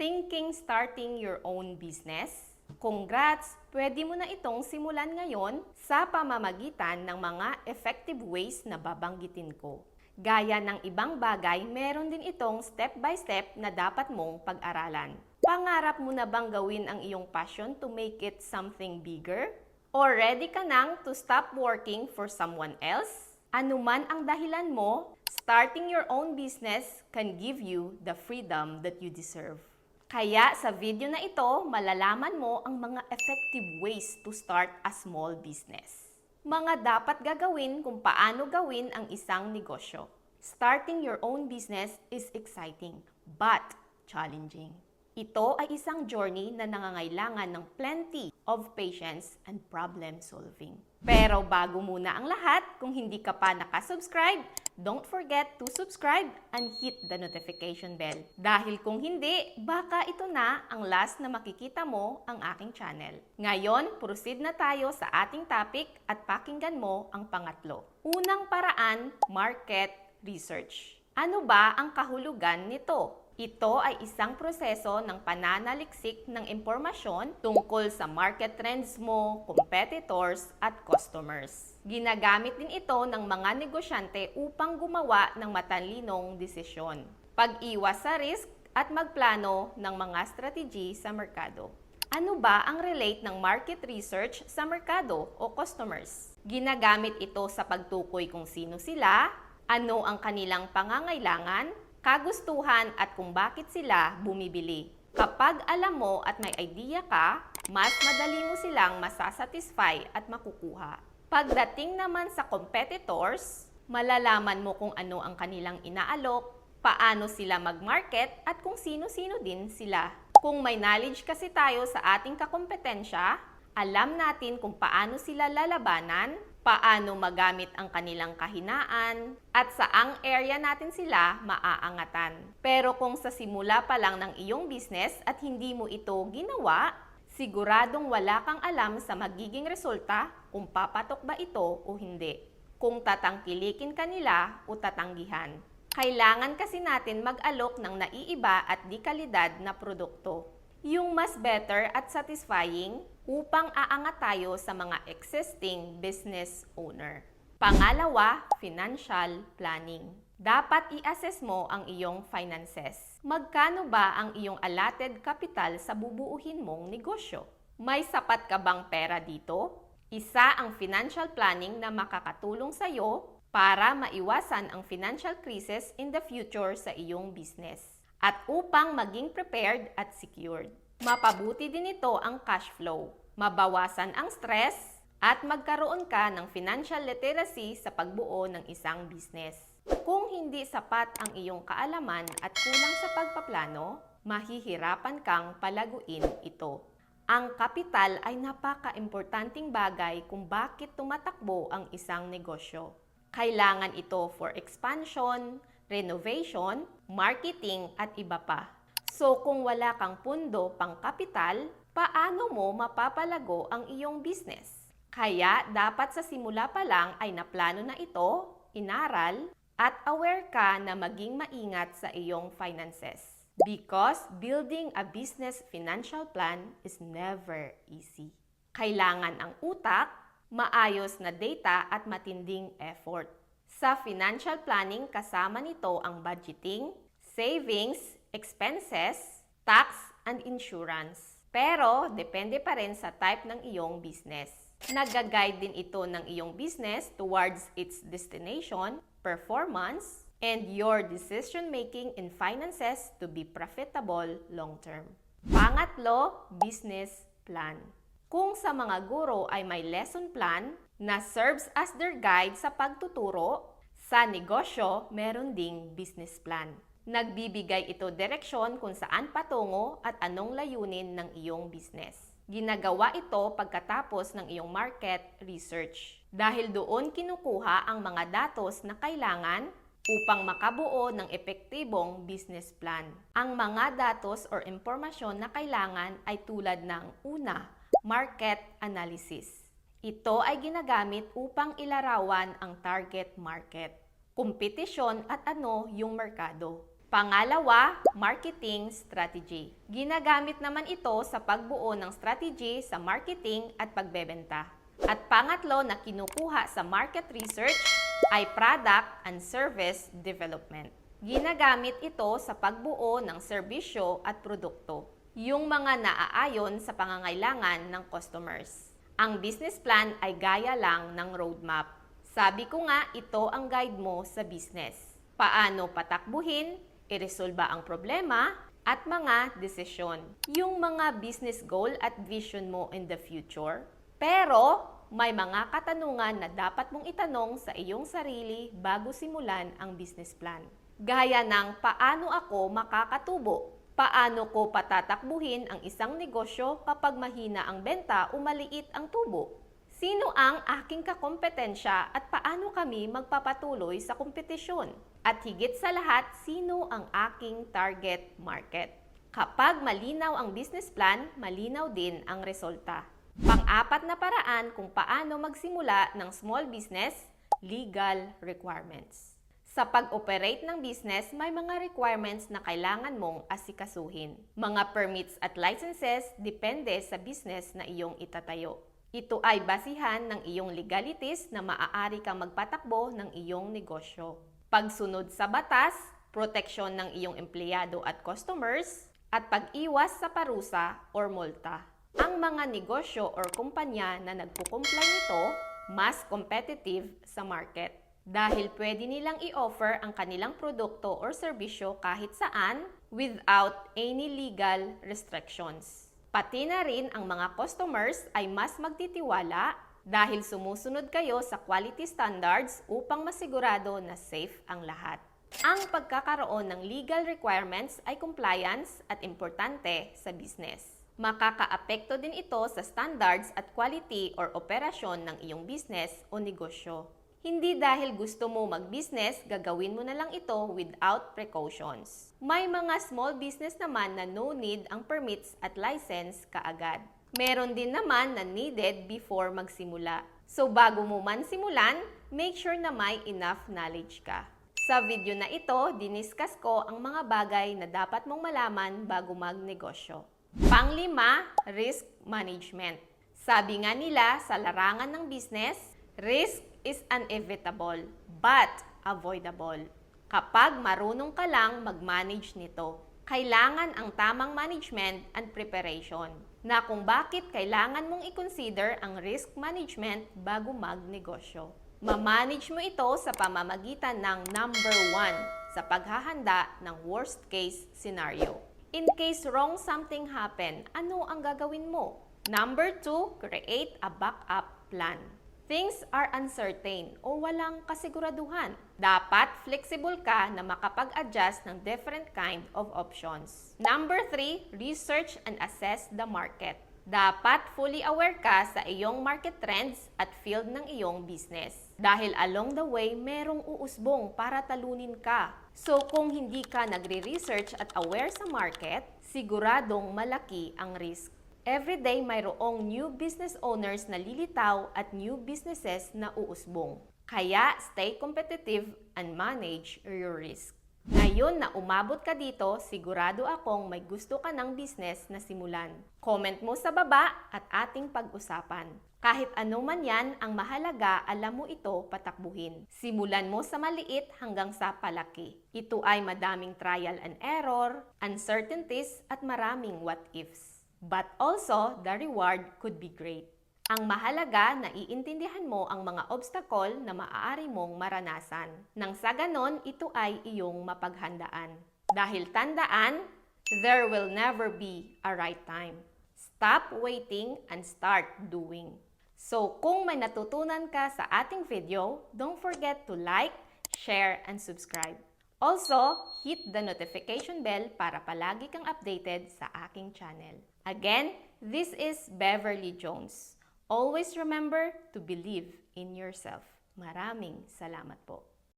Thinking starting your own business? Congrats! Pwede mo na itong simulan ngayon sa pamamagitan ng mga effective ways na babanggitin ko. Gaya ng ibang bagay, meron din itong step-by-step na dapat mong pag-aralan. Pangarap mo na bang gawin ang iyong passion to make it something bigger? Or ready ka nang to stop working for someone else? Ano man ang dahilan mo, starting your own business can give you the freedom that you deserve. Kaya sa video na ito, malalaman mo ang mga effective ways to start a small business. Mga dapat gagawin kung paano gawin ang isang negosyo. Starting your own business is exciting, but challenging. Ito ay isang journey na nangangailangan ng plenty of patience and problem solving. Pero bago muna ang lahat, kung hindi ka pa nakasubscribe, don't forget to subscribe and hit the notification bell. Dahil kung hindi, baka ito na ang last na makikita mo ang aking channel. Ngayon, proceed na tayo sa ating topic at pakinggan mo ang pangatlo. Unang paraan, market research. Ano ba ang kahulugan nito? Ito ay isang proseso ng pananaliksik ng impormasyon tungkol sa market trends mo, competitors, at customers. Ginagamit din ito ng mga negosyante upang gumawa ng matanlinong desisyon, pag-iwas sa risk at magplano ng mga strategy sa merkado. Ano ba ang relate ng market research sa merkado o customers? Ginagamit ito sa pagtukoy kung sino sila, ano ang kanilang pangangailangan, kagustuhan at kung bakit sila bumibili. Kapag alam mo at may idea ka, mas madali mo silang masasatisfy at makukuha. Pagdating naman sa competitors, malalaman mo kung ano ang kanilang inaalok, paano sila mag-market at kung sino-sino din sila. Kung may knowledge kasi tayo sa ating kakompetensya, alam natin kung paano sila lalabanan, paano magamit ang kanilang kahinaan, at saang area natin sila maaangatan. Pero kung sa simula pa lang ng iyong business at hindi mo ito ginawa, siguradong wala kang alam sa magiging resulta kung papatok ba ito o hindi. Kung tatangkilikin ka nila o tatanggihan. Kailangan kasi natin mag-alok ng naiiba at di kalidad na produkto yung mas better at satisfying upang aangat tayo sa mga existing business owner. Pangalawa, financial planning. Dapat i-assess mo ang iyong finances. Magkano ba ang iyong allotted capital sa bubuuhin mong negosyo? May sapat ka bang pera dito? Isa ang financial planning na makakatulong sa iyo para maiwasan ang financial crisis in the future sa iyong business at upang maging prepared at secured. Mapabuti din ito ang cash flow, mabawasan ang stress, at magkaroon ka ng financial literacy sa pagbuo ng isang business. Kung hindi sapat ang iyong kaalaman at kulang sa pagpaplano, mahihirapan kang palaguin ito. Ang kapital ay napaka-importanting bagay kung bakit tumatakbo ang isang negosyo. Kailangan ito for expansion, renovation, marketing at iba pa. So kung wala kang pundo pang kapital, paano mo mapapalago ang iyong business? Kaya dapat sa simula pa lang ay naplano na ito, inaral, at aware ka na maging maingat sa iyong finances. Because building a business financial plan is never easy. Kailangan ang utak, maayos na data at matinding effort. Sa financial planning, kasama nito ang budgeting, savings, expenses, tax, and insurance. Pero, depende pa rin sa type ng iyong business. Nag-guide din ito ng iyong business towards its destination, performance, and your decision-making in finances to be profitable long-term. Pangatlo, business plan. Kung sa mga guro ay may lesson plan na serves as their guide sa pagtuturo, sa negosyo, meron ding business plan. Nagbibigay ito direksyon kung saan patungo at anong layunin ng iyong business. Ginagawa ito pagkatapos ng iyong market research. Dahil doon kinukuha ang mga datos na kailangan upang makabuo ng epektibong business plan. Ang mga datos or impormasyon na kailangan ay tulad ng una, market analysis. Ito ay ginagamit upang ilarawan ang target market, kompetisyon at ano yung merkado. Pangalawa, marketing strategy. Ginagamit naman ito sa pagbuo ng strategy sa marketing at pagbebenta. At pangatlo na kinukuha sa market research ay product and service development. Ginagamit ito sa pagbuo ng serbisyo at produkto, yung mga naaayon sa pangangailangan ng customers. Ang business plan ay gaya lang ng roadmap. Sabi ko nga, ito ang guide mo sa business. Paano patakbuhin, iresolba ang problema, at mga desisyon. Yung mga business goal at vision mo in the future. Pero, may mga katanungan na dapat mong itanong sa iyong sarili bago simulan ang business plan. Gaya ng paano ako makakatubo? Paano ko patatakbuhin ang isang negosyo kapag mahina ang benta o maliit ang tubo? Sino ang aking kakompetensya at paano kami magpapatuloy sa kompetisyon? At higit sa lahat, sino ang aking target market? Kapag malinaw ang business plan, malinaw din ang resulta. Pang-apat na paraan kung paano magsimula ng small business, legal requirements. Sa pag-operate ng business, may mga requirements na kailangan mong asikasuhin. Mga permits at licenses depende sa business na iyong itatayo. Ito ay basihan ng iyong legalities na maaari kang magpatakbo ng iyong negosyo. Pagsunod sa batas, proteksyon ng iyong empleyado at customers, at pag-iwas sa parusa or multa. Ang mga negosyo or kumpanya na nagkukumply nito, mas competitive sa market. Dahil pwede nilang i-offer ang kanilang produkto or serbisyo kahit saan without any legal restrictions. Pati na rin ang mga customers ay mas magtitiwala dahil sumusunod kayo sa quality standards upang masigurado na safe ang lahat. Ang pagkakaroon ng legal requirements ay compliance at importante sa business. Makakaapekto din ito sa standards at quality or operasyon ng iyong business o negosyo. Hindi dahil gusto mo mag-business, gagawin mo na lang ito without precautions. May mga small business naman na no need ang permits at license kaagad. Meron din naman na needed before magsimula. So bago mo man simulan, make sure na may enough knowledge ka. Sa video na ito, diniskas ko ang mga bagay na dapat mong malaman bago magnegosyo. Panglima, risk management. Sabi nga nila sa larangan ng business, risk is inevitable but avoidable. Kapag marunong ka lang mag-manage nito, kailangan ang tamang management and preparation na kung bakit kailangan mong i-consider ang risk management bago magnegosyo. Ma-manage mo ito sa pamamagitan ng number one sa paghahanda ng worst case scenario. In case wrong something happen, ano ang gagawin mo? Number two, create a backup plan. Things are uncertain o walang kasiguraduhan. Dapat flexible ka na makapag-adjust ng different kind of options. Number three, research and assess the market. Dapat fully aware ka sa iyong market trends at field ng iyong business. Dahil along the way, merong uusbong para talunin ka. So kung hindi ka nagre-research at aware sa market, siguradong malaki ang risk. Everyday mayroong new business owners na lilitaw at new businesses na uusbong. Kaya stay competitive and manage your risk. Ngayon na umabot ka dito, sigurado akong may gusto ka ng business na simulan. Comment mo sa baba at ating pag-usapan. Kahit ano man yan, ang mahalaga alam mo ito patakbuhin. Simulan mo sa maliit hanggang sa palaki. Ito ay madaming trial and error, uncertainties at maraming what ifs. But also, the reward could be great. Ang mahalaga na iintindihan mo ang mga obstacle na maaari mong maranasan. Nang sa ganon, ito ay iyong mapaghandaan. Dahil tandaan, there will never be a right time. Stop waiting and start doing. So, kung may natutunan ka sa ating video, don't forget to like, share, and subscribe. Also, hit the notification bell para palagi kang updated sa aking channel. Again, this is Beverly Jones. Always remember to believe in yourself. Maraming salamat po.